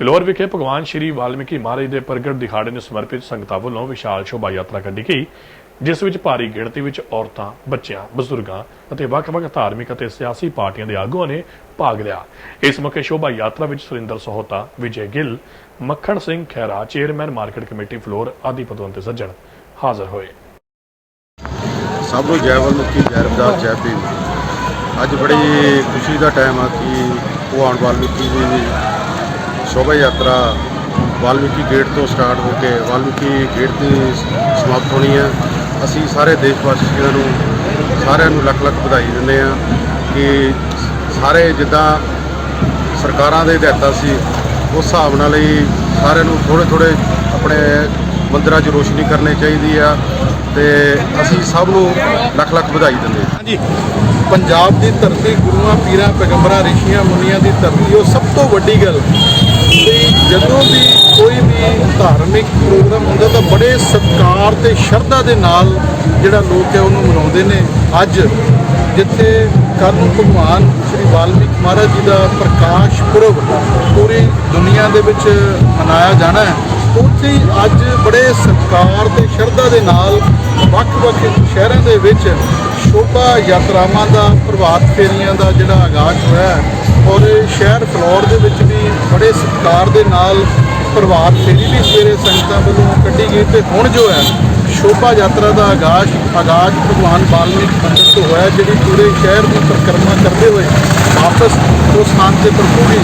ਫਿਲੌਰ ਵਿਖੇ ਭਗਵਾਨ ਸ਼੍ਰੀ ਵਾਲਮੀਕੀ ਮਹਾਰਾਜ ਦੇ ਪ੍ਰਗਟ ਦਿਹਾੜੇ ਨੂੰ ਸਮਰਪਿਤ ਸੰਗਤਾਂ ਵੱਲੋਂ ਵਿਸ਼ਾਲ ਸ਼ੋਭਾ ਯਾਤਰਾ ਕੱਢੀ ਗਈ, ਜਿਸ ਵਿੱਚ ਭਾਰੀ ਗਿਣਤੀ ਵਿੱਚ ਔਰਤਾਂ, ਬੱਚਿਆਂ, ਬਜ਼ੁਰਗਾਂ ਅਤੇ ਵੱਖ-ਵੱਖ ਧਾਰਮਿਕ ਅਤੇ ਸਿਆਸੀ ਪਾਰਟੀਆਂ ਦੇ ਆਗੂਆਂ ਨੇ ਭਾਗ ਲਿਆ। ਇਸ ਮੌਕੇ ਸ਼ੋਭਾ ਯਾਤਰਾ ਵਿੱਚ Surinder Sahota, Vijay Gill, Makhan Singh Khaira, chairman market committee Phillaur, ਆਦਿ ਪਤਵੰਤੇ ਸੱਜਣ ਹਾਜ਼ਰ ਹੋਏ। ਸਭ ਨੂੰ ਜੈ ਵਲਮੁਖੀ ਜੈ ਰਵਿਦਾਸ, ਜੈ ਭੀਮ। ਅੱਜ ਬੜੀ ਖੁਸ਼ੀ ਦਾ ਟਾਈਮ ਆ ਕਿ ਭਗਵਾਨ ਵਾਲਮੀਕੀ ਜੀ ਸ਼ੋਭਾ ਯਾਤਰਾ ਵਾਲਮੀਕੀ ਗੇਟ ਤੋਂ ਸਟਾਰਟ ਹੋ ਕੇ ਵਾਲਮੀਕੀ ਗੇਟ ਦੀ ਸਮਾਪਤ ਹੋਣੀ ਹੈ ਅਸੀਂ ਸਾਰੇ ਦੇਸ਼ ਵਾਸੀਆਂ ਨੂੰ ਸਾਰਿਆਂ ਨੂੰ ਲੱਖ ਲੱਖ ਵਧਾਈ ਦਿੰਦੇ ਆ ਕਿ ਸਾਰੇ ਜਿੱਦਾਂ ਸਰਕਾਰਾਂ ਦੇ ਹਦਾਇਤਾਂ ਸੀ ਉਸ ਹਿਸਾਬ ਨਾਲ ਹੀ ਸਾਰਿਆਂ ਨੂੰ ਥੋੜੇ ਥੋੜੇ ਆਪਣੇ ਮੰਦਰਾਂ 'ਚ ਰੋਸ਼ਨੀ ਕਰਨੀ ਚਾਹੀਦੀ ਆ ਤੇ ਅਸੀਂ ਸਭ ਨੂੰ ਲੱਖ ਲੱਖ ਵਧਾਈ ਦਿੰਦੇ ਹਾਂ ਹਾਂਜੀ ਪੰਜਾਬ ਦੀ ਧਰਤੀ ਗੁਰੂਆਂ ਪੀਰਾਂ ਪੈਗੰਬਰਾਂ ਰਿਸ਼ੀਆਂ ਮੁਨੀਆਂ ਦੀ ਧਰਤੀ ਉਹ ਸਭ ਤੋਂ ਵੱਡੀ ਗੱਲ ਜਦੋਂ ਵੀ ਕੋਈ ਵੀ ਧਾਰਮਿਕ ਪ੍ਰੋਗਰਾਮ ਹੁੰਦਾ ਤਾਂ ਬੜੇ ਸਤਿਕਾਰ ਤੇ ਸ਼ਰਧਾ ਦੇ ਨਾਲ ਜਿਹੜਾ ਲੋਕ ਹੈ ਉਹਨੂੰ ਮਨਾਉਂਦੇ ਨੇ। ਅੱਜ ਜਿੱਥੇ ਕੱਲ੍ਹ ਨੂੰ ਭਗਵਾਨ ਸ੍ਰੀ ਵਾਲਮੀਕ ਮਹਾਰਾਜ ਜੀ ਦਾ ਪ੍ਰਕਾਸ਼ ਪੁਰਬ ਪੂਰੀ ਦੁਨੀਆ ਦੇ ਵਿੱਚ ਮਨਾਇਆ ਜਾਣਾ ਹੈ, ਉੱਥੇ ਅੱਜ ਬੜੇ ਸਤਿਕਾਰ ਤੇ ਸ਼ਰਧਾ ਦੇ ਨਾਲ ਵੱਖ-ਵੱਖ ਸ਼ਹਿਰਾਂ ਦੇ ਵਿੱਚ ਸ਼ੋਭਾ ਯਾਤਰਾਵਾਂ ਦਾ, ਪ੍ਰਭਾਤ ਫੇਰੀਆਂ ਦਾ ਜਿਹੜਾ ਆਗਾਜ਼ ਹੋਇਆ ਹੈ ਔਰ ਸ਼ਹਿਰ ਫਲੋਰ ਦੇ ਵਿੱਚ ਵੀ ਬੜੇ ਸਤਿਕਾਰ ਦੇ ਨਾਲ ਪ੍ਰਭਾਤ ਫੇਰੀ ਵੀ ਸਵੇਰੇ ਸੰਗਤਾਂ ਵੱਲੋਂ ਕੱਢੀ ਗਈ ਤੇ ਹੁਣ ਜੋ ਹੈ, ਸ਼ੋਭਾ ਯਾਤਰਾ ਦਾ ਆਗਾਜ਼ ਆਗਾਜ਼ ਭਗਵਾਨ ਵਾਲਮੀਕ ਮੰਦਿਰ ਤੋਂ ਹੋਇਆ ਜਿਹੜੀ ਪੂਰੇ ਸ਼ਹਿਰ ਦੀ ਪਰਿਕਰਮਾ ਕਰਦੇ ਹੋਏ ਵਾਪਸ ਉਸ ਸਥਾਨ ਤੇ ਪਹੁੰਚੂਗੀ